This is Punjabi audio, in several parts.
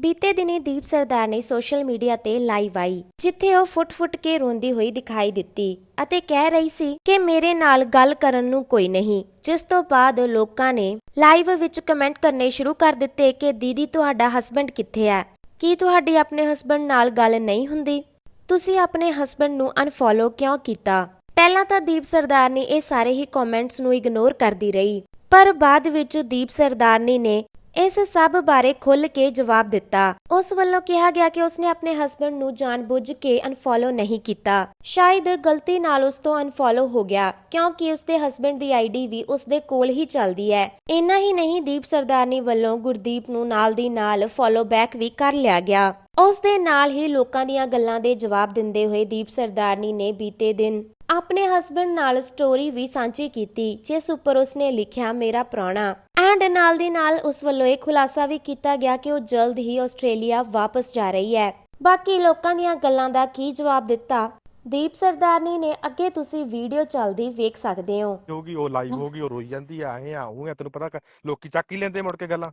ਬੀਤੇ ਦਿਨੀ ਦੀਪ ਸਰਦਾਰ ਨੇ ਸੋਸ਼ਲ ਮੀਡੀਆ ਤੇ ਲਾਈਵ ਆਈ, ਜਿੱਥੇ ਉਹ ਫੁੱਟ-ਫੁੱਟ ਕੇ ਰੋਂਦੀ ਹੋਈ ਦਿਖਾਈ ਦਿੱਤੀ ਅਤੇ ਕਹਿ ਰਹੀ ਸੀ ਕਿ ਮੇਰੇ ਨਾਲ ਗੱਲ ਕਰਨ ਨੂੰ ਕੋਈ ਨਹੀਂ। ਜਿਸ ਤੋਂ ਬਾਅਦ ਲੋਕਾਂ ਨੇ ਲਾਈਵ ਵਿੱਚ ਕਮੈਂਟ ਕਰਨੇ ਸ਼ੁਰੂ ਕਰ ਦਿੱਤੇ ਕਿ, ਦੀਦੀ, ਤੁਹਾਡਾ ਹਸਬੰਡ ਕਿੱਥੇ ਹੈ? ਕੀ ਤੁਹਾਡੀ ਆਪਣੇ ਹਸਬੰਡ ਨਾਲ ਗੱਲ ਨਹੀਂ ਹੁੰਦੀ? ਤੁਸੀਂ ਆਪਣੇ ਹਸਬੰਡ ਨੂੰ ਅਨਫੋਲੋ ਕਿਉਂ ਕੀਤਾ? ਪਹਿਲਾਂ ਤਾਂ ਦੀਪ ਸਰਦਾਰਨੀ ਇਹ ਸਾਰੇ ਹੀ ਕਮੈਂਟਸ ਨੂੰ ਇਗਨੋਰ ਕਰਦੀ ਰਹੀ, ਪਰ ਬਾਅਦ ਵਿੱਚ ਦੀਪ ਸਰਦਾਰਨੀ ਨੇ ਇਸ ਸਭ ਬਾਰੇ ਖੁੱਲ੍ਹ ਕੇ ਜਵਾਬ ਦਿੱਤਾ। ਉਸ ਵੱਲੋਂ ਕਿਹਾ ਗਿਆ ਕਿ ਉਸਨੇ ਆਪਣੇ ਹਸਬੰਡ ਨੂੰ ਜਾਣਬੁੱਝ ਕੇ ਅਨਫੋਲੋ ਨਹੀਂ ਕੀਤਾ। ਸ਼ਾਇਦ ਗਲਤੀ ਨਾਲ ਉਸ ਤੋਂ ਅਨਫੋਲੋ ਹੋ ਗਿਆ, ਕਿਉਂਕਿ ਉਸਦੇ ਹਸਬੰਡ ਦੀ ਆਈਡੀ ਵੀ ਉਸਦੇ ਕੋਲ ਹੀ ਚੱਲਦੀ ਹੈ। ਇੰਨਾ ਹੀ ਨਹੀਂ, ਦੀਪ ਸਰਦਾਰਨੀ ਵੱਲੋਂ ਗੁਰਦੀਪ ਨੂੰ ਨਾਲ ਦੀ ਨਾਲ ਫੋਲੋ ਬੈਕ ਵੀ ਕਰ ਲਿਆ ਗਿਆ। ਉਸ ਦੇ ਨਾਲ ਹੀ ਲੋਕਾਂ ਦੀਆਂ ਗੱਲਾਂ ਦੇ ਜਵਾਬ ਦਿੰਦੇ ਹੋਏ ਦੀਪ ਸਰਦਾਰਨੀ ਨੇ ਬੀਤੇ ਦਿਨ ਆਪਣੇ ਹਸਬੰਡ ਨਾਲ ਸਟੋਰੀ ਵੀ ਸਾਂਝੀ ਕੀਤੀ ਜਿਸ ਉੱਪਰ ਉਸਨੇ ਲਿਖਿਆ ਮੇਰਾ ਪ੍ਰਾਹੁਣਾ। ਐਂਡ ਨਾਲ ਦੀ ਨਾਲ ਉਸ ਵੱਲੋਂ ਇਹ ਖੁਲਾਸਾ ਵੀ ਕੀਤਾ ਗਿਆ ਕਿ ਉਹ ਜਲਦ ਹੀ ਆਸਟ੍ਰੇਲੀਆ ਵਾਪਸ ਜਾ ਰਹੀ ਹੈ। ਬਾਕੀ ਲੋਕਾਂ ਦੀਆਂ ਗੱਲਾਂ ਦਾ ਕੀ ਜਵਾਬ ਦਿੱਤਾ? ਦੀਪ ਸਰਦਾਰਨੀ ਨੇ ਅੱਗੇ ਤੁਸੀਂ ਵੀਡੀਓ ਚੱਲਦੀ ਵੇਖ ਸਕਦੇ ਹੋ। ਹੋਗੀ ਉਹ ਲਾਈਵ ਹੋਗੀ ਉਹ ਰੋਈ ਜਾਂਦੀ ਆ ਐ ਤੈਨੂੰ ਪਤਾ ਕ- ਲੋਕੀ ਚੱਕ ਹੀ ਲੈਂਦੇ ਮੁੜ ਕੇ ਗੱਲਾਂ।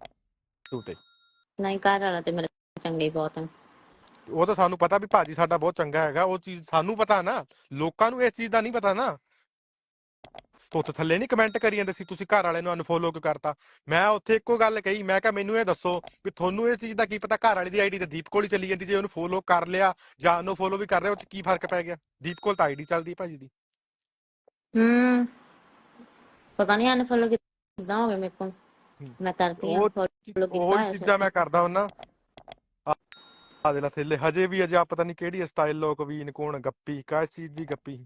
ਤੂੰ ਤੇ। ਨਹੀਂ ਘਰ ਵਾਲਾ ਤੇ ਮੇਰਾ ਚੰਗਾ ਬਹੁਤ ਹੈ ਉਹ ਤਾਂ ਸਾਨੂੰ ਪਤਾ ਵੀ ਭਾਜੀ ਸਾਡਾ ਬਹੁਤ ਚੰਗਾ ਹੈਗਾ ਉਹ ਚੀਜ਼ ਸਾਨੂੰ ਪਤਾ ਨਾ ਲੋਕਾਂ ਨੂੰ ਇਸ ਚੀਜ਼ ਦਾ ਨਹੀਂ ਪਤਾ ਨਾ। ਤੁੱਤ ਥੱਲੇ ਨਹੀਂ ਕਮੈਂਟ ਕਰੀ ਜਾਂਦੇ ਸੀ ਤੁਸੀਂ ਘਰ ਵਾਲੇ ਨੂੰ ਅਨਫੋਲੋ ਕਿਉਂ ਕਰਤਾ। ਮੈਂ ਉੱਥੇ ਇੱਕੋ ਗੱਲ ਕਹੀ ਮੈਂ ਕਿਹਾ ਮੈਨੂੰ ਇਹ ਦੱਸੋ ਵੀ ਤੁਹਾਨੂੰ ਇਸ ਚੀਜ਼ ਦਾ ਕੀ ਪਤਾ ਘਰ ਵਾਲੇ ਦੀ ਆਈਡੀ ਤੇ ਦੀਪ ਕੋਲ ਹੀ ਚੱਲੀ ਜਾਂਦੀ ਜੇ ਉਹਨੂੰ ਫੋਲੋ ਕਰ ਲਿਆ ਜਾਂ ਅਨਫੋਲੋ ਵੀ ਕਰ ਰਿਹਾ ਉਹ ਚ ਕੀ ਫ਼ਰਕ ਪੈ ਗਿਆ? ਦੀਪ ਕੋਲ ਤਾਂ ਆਈਡੀ ਚੱਲਦੀ ਭਾਜੀ ਦੀ। ਹੂੰ। ਪਤਾ ਨਹੀਂ ਅਨਫੋਲੋ ਕਿੱਦਾਂ ਹੋ ਗਿਆ ਮੇਰੇ ਕੋਲ। ਹੂੰ। ਮੈਂ ਕਰਦੀ ਆ ਉਹ ਚੀਜ਼ਾਂ ਮੈਂ ਕਰਦਾ ਹੁੰਨਾ ਆ ਦੇ ਲਾ ਥੱਲੇ। ਹਜੇ ਵੀ ਅਜੇ ਆ ਪਤਾ ਨਹੀਂ ਕਿਹੜੀ ਸਟਾਈਲ ਲੋਕ ਵੀ ਕੋਣ ਗੱਪੀ ਕਿਸ ਚੀਜ਼ ਦੀ ਗੱਪੀ।